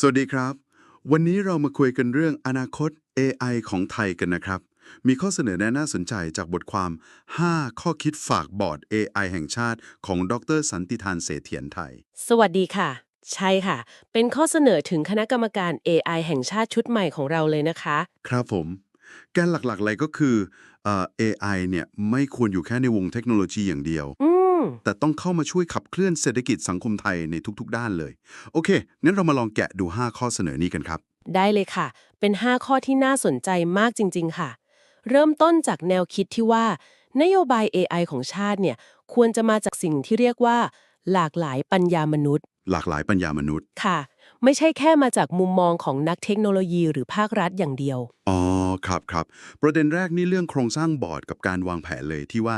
สวัสดีครับ วันนี้เรามาคุยกันเรื่องอนาคต AI ของไทยกันนะครับ มีข้อเสนอแนะน่าสนใจจากบทความ 5 ข้อคิดฝากบอร์ด AI แห่งชาติ ของดรสันติธานเสถียรไทย สวัสดีค่ะ ใช่ค่ะ เป็นข้อเสนอถึงคณะกรรมการ AI แห่งชาติชุดใหม่ของเราเลยนะคะ ครับผม แกนหลักๆเลยก็คือเอ่อ AI เนี่ยไม่ควรอยู่แค่ในวงเทคโนโลยีอย่างเดียว อืม แต่ต้องเข้ามาช่วยขับเคลื่อนเศรษฐกิจสังคมไทยในทุกๆ ด้านเลย โอเคงั้นเรามาลองแกะดู 5 ข้อเสนอนี้กันครับ ได้เลยค่ะ เป็น 5 ข้อที่น่าสนใจมากจริง ๆ ค่ะ เริ่มต้นจากแนวคิดที่ว่า นโยบาย AI ของชาติเนี่ยควรจะมาจากสิ่งที่เรียกว่า หลากหลายปัญญามนุษย์ หลากหลายปัญญามนุษย์ค่ะ ไม่ใช่แค่มาจากมุมมองของนักเทคโนโลยีหรือภาครัฐอย่างเดียวอ๋อครับครับประเด็นแรกนี่เรื่องโครงสร้างบอร์ดกับการวางแผนเลยที่ว่า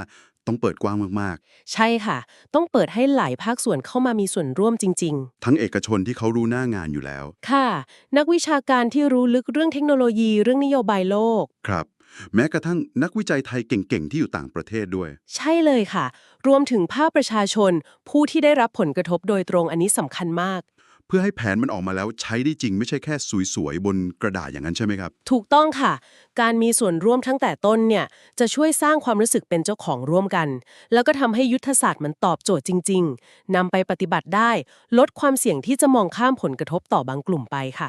ต้องเปิดกว้างมากใช่ค่ะ ต้องเปิดให้หลายภาคส่วนเข้ามามีส่วนร่วมจริงๆๆทั้งเอกชนที่เขารู้หน้างานอยู่แล้ว ค่ะ นักวิชาการที่รู้ลึกเรื่องเทคโนโลยีเรื่องนโยบายโลก ครับ แม้กระทั่งนักวิจัยไทยเก่งๆ ที่อยู่ต่างประเทศด้วย ใช่เลยค่ะ รวมถึงภาคประชาชน ผู้ที่ได้รับผลกระทบโดยตรงอันนี้สำคัญมากเพื่อให้แผนมันออกมาแล้วใช้ได้จริงไม่ใช่แค่สวยๆ บนกระดาษอย่างนั้นใช่ไหมครับ ถูกต้องค่ะ การมีส่วนร่วมทั้งแต่ต้นเนี่ย จะช่วยสร้างความรู้สึกเป็นเจ้าของร่วมกัน แล้วก็ทำให้ยุทธศาสตร์มันตอบโจทย์จริง ๆนำไปปฏิบัติได้ ลดความเสี่ยงที่จะมองข้ามผลกระทบต่อบางกลุ่มไปค่ะ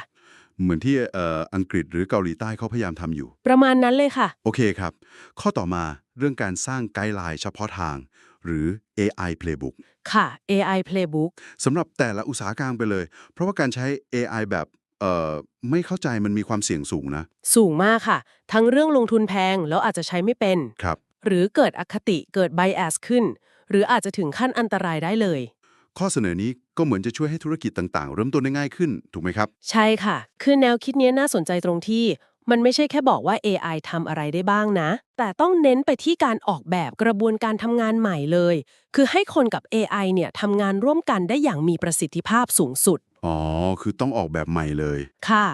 เหมือนที่เอ่ออังกฤษหรือเกาหลีใต้เขาพยายามทำอยู่ ประมาณนั้นเลยค่ะ โอเคครับ ข้อต่อมาเรื่องการสร้างไกด์ไลน์เฉพาะทาง หรือ AI Playbook ค่ะ AI Playbook สำหรับแต่ละอุตสาหกรรมไปเลย เพราะว่าการใช้ AI แบบเอ่อไม่เข้าใจมันมีความเสี่ยงสูงนะ สูงมากค่ะ ทั้งเรื่องลงทุนแพงแล้วอาจจะใช้ไม่เป็น ครับ หรือเกิดอคติเกิด bias ขึ้น หรืออาจจะถึงขั้นอันตรายได้เลย ข้อเสนอนี้ก็เหมือนจะช่วยให้ธุรกิจต่างๆ เริ่มต้นได้ง่ายขึ้น ถูกไหมครับ ใช่ค่ะ คือแนวคิดเนี้ยน่าสนใจตรงที่ มันไม่ใช่แค่บอกว่า AI ทำอะไรได้บ้างนะ แต่ต้องเน้นไปที่การออกแบบกระบวนการทำงานใหม่เลย คือให้คนกับ AI เนี่ยทำงานร่วมกันได้อย่างมีประสิทธิภาพสูงสุด อ๋อ คือต้องออกแบบใหม่เลย ค่ะ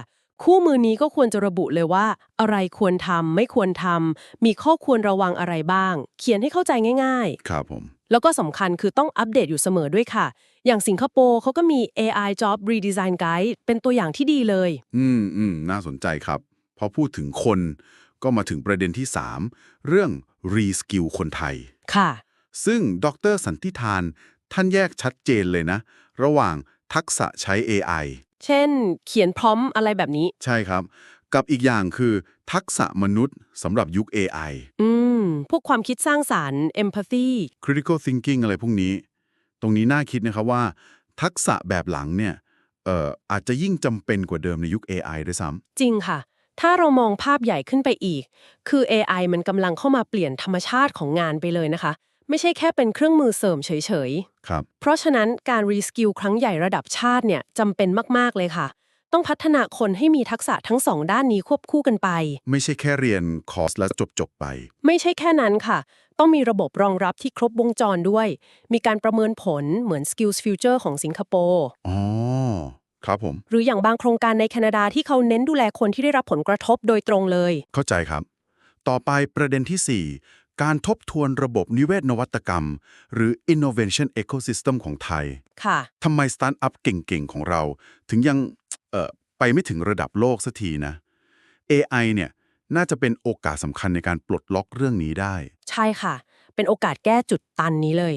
คู่มือนี้ก็ควรจะระบุเลยว่า อะไรควรทำไม่ควรทำมีข้อควรระวังอะไรบ้าง เขียนให้เข้าใจง่าย ๆ ครับผม แล้วก็สำคัญคือต้องอัปเดตอยู่เสมอด้วยค่ะ อย่างสิงคโปร์เขาก็มี AI Job Redesign Guide เป็นตัวอย่างที่ดีเลย อืมอืมน่าสนใจครับ พอพูดถึงคนก็มาถึงประเด็นที่ 3 เรื่อง reskill คนไทย ค่ะ ซึ่งดรสันติธาน ท่านแยกชัดเจนเลยนะ ระหว่างทักษะใช้ AI เช่น เขียนพร้อมอะไรแบบนี้ ใช่ครับ กับอีกอย่างคือ ทักษะมนุษย์สำหรับยุค AI อืม พวกความคิดสร้างสารรค์ empathy critical thinking อะไรพวกนี้ ตรงนี้น่าคิดนะครับว่า ทักษะแบบหลังเนี่ยเอ่ออาจจะยิ่งจำเป็นกว่าเดิมในยุค AI ด้วยซ้ำจริงค่ะ ถ้าเรามองภาพใหญ่ขึ้นไปอีก คือ AI มันกำลังเข้ามาเปลี่ยนธรรมชาติของงานไปเลยนะคะ ไม่ใช่แค่เป็นเครื่องมือเสริมเฉยๆ ครับ เพราะฉะนั้นการรีสกิลครั้งใหญ่ระดับชาติเนี่ยจำเป็นมากๆเลยค่ะ ต้องพัฒนาคนให้มีทักษะทั้งสองด้านนี้ควบคู่กันไป ไม่ใช่แค่เรียนคอร์สแล้วจบจบๆไป ไม่ใช่แค่นั้นค่ะ ต้องมีระบบรองรับที่ครบวงจรด้วย มีการประเมินผลเหมือน Skills Future ของสิงคโปร์ อ๋อ ครับผม หรืออย่างบางโครงการในแคนาดาที่เขาเน้นดูแลคนที่ได้รับผลกระทบโดยตรงเลย เข้าใจครับ ต่อไปประเด็นที่ 4 การทบทวนระบบนิเวศนวัตกรรม หรือ innovation ecosystem ของไทยค่ะทำไมสตาร์ทอัพเก่งๆ ของเรา ถึงยังเอ่อไปไม่ถึงระดับโลกสักทีนะ AI เนี่ยน่าจะเป็นโอกาสสำคัญในการปลดล็อกเรื่องนี้ได้ ใช่ค่ะ เป็นโอกาสแก้จุดตันนี้เลย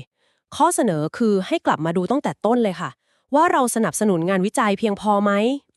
ข้อเสนอคือให้กลับมาดูตั้งแต่ต้นเลยค่ะ ว่าเราสนับสนุนงานวิจัยเพียงพอไหม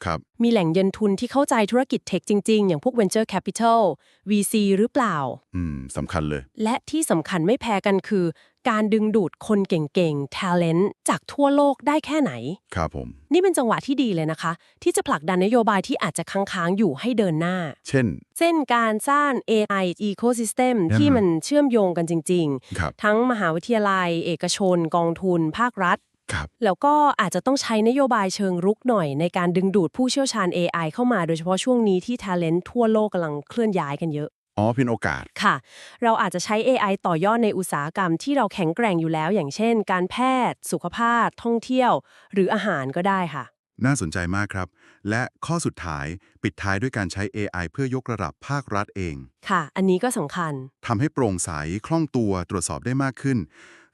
ครับ มีแหล่งเงินทุนที่เข้าใจธุรกิจเทคจริง ๆ อย่างพวก Venture Capital VC หรือเปล่า อืมสำคัญเลย และที่สำคัญไม่แพ้กันคือ การดึงดูดคนเก่งๆ talent จากทั่วโลกได้แค่ไหน ครับผม นี่เป็นจังหวะที่ดีเลยนะคะ ที่จะผลักดันนโยบายที่อาจจะค้างๆอยู่ให้เดินหน้า เช่น เช่นการสร้าง AI ecosystem อืมที่มันเชื่อมโยงกันจริง ครับ ๆ ทั้งมหาวิทยาลัย เอกชน กองทุน ภาครัฐ ครับ แล้วก็อาจจะต้องใช้นโยบายเชิงรุกหน่อย ในการดึงดูดผู้เชี่ยวชาญ AI เข้ามาโดยเฉพาะช่วงนี้ที่ talent ทั่วโลกกำลังเคลื่อนย้ายกันเยอะ อ๋อเป็นโอกาส ค่ะ เราอาจจะใช้ AI ต่อยอดในอุตสาหกรรมที่เราแข็งแกร่งอยู่แล้ว อย่างเช่น การแพทย์ สุขภาพ ท่องเที่ยว หรืออาหารก็ได้ค่ะ น่าสนใจมากครับ และข้อสุดท้ายปิดท้ายด้วยการใช้ AI เพื่อยกระดับภาครัฐเอง ค่ะ อันนี้ก็สำคัญ ทำให้โปร่งใสคล่องตัวตรวจสอบได้มากขึ้น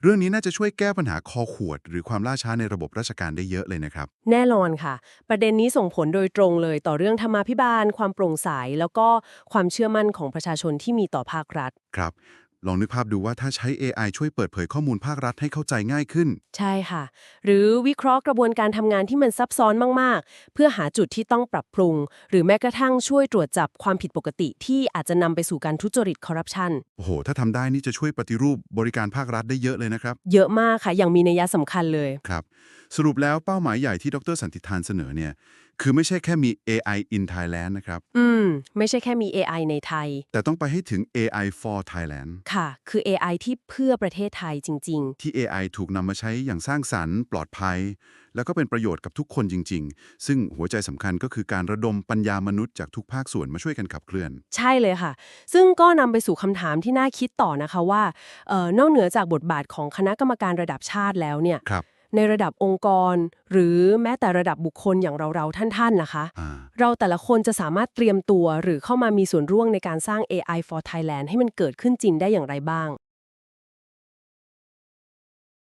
เรื่องนี้น่าจะช่วยแก้ปัญหาคอขวด หรือความล่าช้าในระบบราชการได้เยอะเลยนะครับ แน่นอนค่ะ ประเด็นนี้ส่งผลโดยตรงเลยต่อเรื่องธรรมาภิบาล ความโปร่งใสแล้วก็ความเชื่อมั่นของประชาชนที่มีต่อภาครัฐ ครับ ลองนึกภาพดูว่าถ้าใช้ AI ช่วยเปิดเผยข้อมูลภาครัฐให้เข้าใจง่ายขึ้น ใช่ค่ะ หรือวิเคราะห์กระบวนการทำงานที่มันซับซ้อนมาก ๆ เพื่อหาจุดที่ต้องปรับปรุง หรือแม้กระทั่งช่วยตรวจจับความผิดปกติที่อาจจะนำไปสู่การทุจริตคอร์รัปชัน โอ้โห ถ้าทำได้นี่จะช่วยปฏิรูปบริการภาครัฐได้เยอะเลยนะครับ เยอะมากค่ะ อย่างมีนัยสำคัญเลย ครับ สรุปแล้วเป้าหมายใหญ่ที่ดรสันติธานเสนอเนี่ย คือไม่ใช่แค่มี AI in Thailand นะครับ อืม ไม่ใช่แค่มี AI ในไทย แต่ต้องไปให้ถึง AI for Thailand ค่ะ คือ AI ที่เพื่อประเทศไทยจริง ที่ AI ถูกนำมาใช้อย่างสร้างสรรค์ ปลอดภัย แล้วก็เป็นประโยชน์กับทุกคนจริง ๆ ซึ่งหัวใจสำคัญก็คือการระดมปัญญามนุษย์จากทุกภาคส่วนมาช่วยกันขับเคลื่อน ๆ ใช่เลยค่ะ ซึ่งก็นำไปสู่คำถามที่น่าคิดต่อนะคะว่าเอ่อนอกเหนือจากบทบาทของคณะกรรมการระดับชาติแล้วเนี่ย ครับ ในระดับองค์กร หรือแม้แต่ระดับบุคคลอย่างเราๆท่านๆนะคะอ่าเราแต่ละคนจะสามารถเตรียมตัวหรือเข้ามามีส่วนร่วมในการสร้าง AI for Thailand ให้มันเกิดขึ้นจริงได้อย่างไรบ้าง